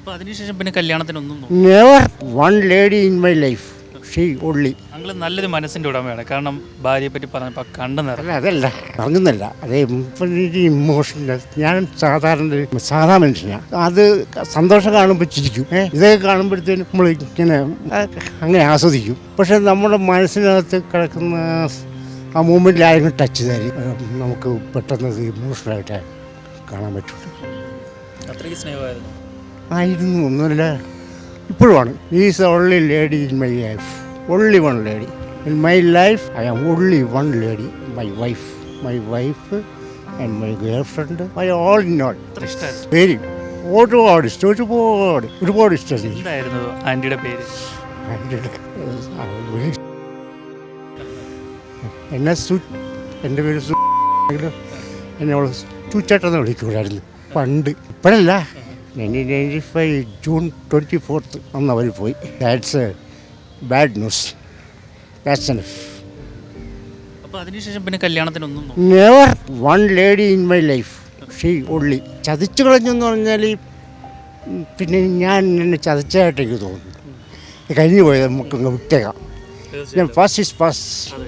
അപ്പോൾ അതിനുശേഷം പിന്നെ കല്യാണത്തിനൊന്നും never one lady in my life she only ഞങ്ങൾ നല്ലൊരു മനസ്സിന്റെ ഉടമയാണ്. കാരണം ഭാര്യയെ പറ്റി പറഞ്ഞപ്പോൾ കണ്ടു നിറഞ്ഞ. അതല്ല. പറഞ്ഞൊന്നല്ല അതേ ഇമോഷണൽ ഞാൻ സാധാരണ സാധാരണ സാധാ മനുഷ്യനാണ് അത് സന്തോഷം കാണുമ്പോൾ ചിരിക്കും. ഏ? ഇതൊക്കെ കാണുമ്പോഴത്തേനും നമ്മൾ ഇങ്ങനെ അങ്ങനെ ആസ്വദിക്കും. പക്ഷെ നമ്മുടെ മനസ്സിനകത്ത് കിടക്കുന്ന ആ മൂമെന്റിൽ ആരെങ്കിലും ടച്ച് തരും നമുക്ക് പെട്ടെന്ന് ഇമോഷണലായിട്ട് കാണാൻ പറ്റുള്ളൂ അത്രയ്ക്ക് സ്നേഹമായിരുന്നു. ആയിരുന്നു ഒന്നുമില്ല. ഇപ്പോഴുമാണ്. Is only lady in my life only one lady in my life I am only one lady my wife my wife and my girlfriend my all in all പേര് ഒരുപാട് ഇഷ്ടം ഒരുപാട് ഒരുപാട് ഇഷ്ടം. എനിക്ക്. എന്തായിരുന്നു ആന്റിയുടെ പേര്? ആന്റിയുടെ, ആ, ഒരു- എന്നെ സു എന്റെ പേര് സു എന്നെ അവൾ സുച്ചേട്ടെന്ന് വിളിക്കൂടായിരുന്നു പണ്ട്. ഇപ്പോഴല്ല. Nineteen ninety five June twenty fourth അന്ന് അവർ പോയി that's bad news that's enough അപ്പോൾ അതിനുശേഷം പിന്നെ കല്യാണത്തിനൊന്നും never one lady in my life she only ചതിച്ചു കളഞ്ഞെന്ന് പറഞ്ഞാൽ ഉം, പിന്നെ ഞാൻ എന്നെ ചതച്ചതായിട്ട് എനിക്ക് തോന്നുന്നു. കഴിഞ്ഞു പോയത് നമുക്കങ്ങ് വിട്ടേക്കാം. ഞാൻ ഫസ്റ്റ് ഇസ് അതെ.